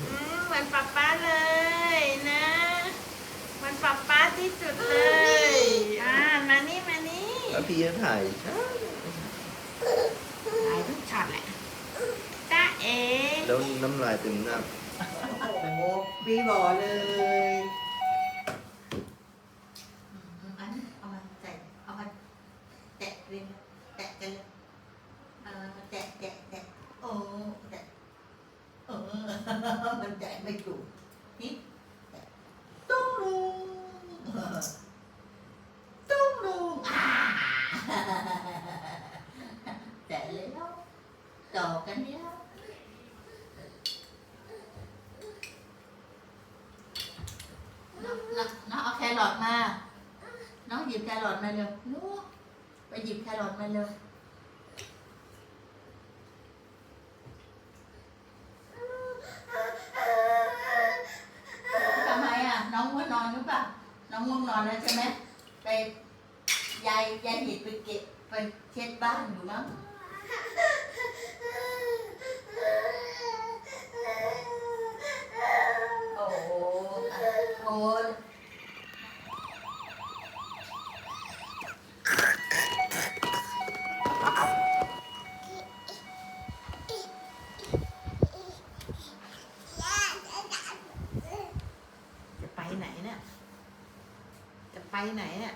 อืมเหมือนป๊าป๊าเลยนะเหมันป๊าป๊าที่สุดเลยอ่ามานี่มานี่แล้วพี่จะถ่ายใช่ถ่ายทุกช็อตแหละจ้าเอ๋แล้วน้ำลายเต็มหน้าโอ้โหปีบ่อเลยอันนี้เอามาใส่เอามาแตะเลยนะแตะกันเลยเออแตะแตะแตะโอ้แตะเออ มันแตะไม่ถูกนี่ตุ้งลุงตุ้งลุงอ่าแตะแล้วต่อกันแล้วน้องน้องเอาแครอทมา น้องหยิบแครอทมาเร็วลูกไปหยิบแครอทมาเร็วทำไมอะ น้องง่วงนอนหรือเปล่า น้องง่วงนอนแล้วใช่ไหมไปยายยายหยิบไปเก็บไปเช็ดบ้านอยู่มั้งโอ้โหโอ้ยจะไปไหนเนี่ย ไปไหนเนี่ย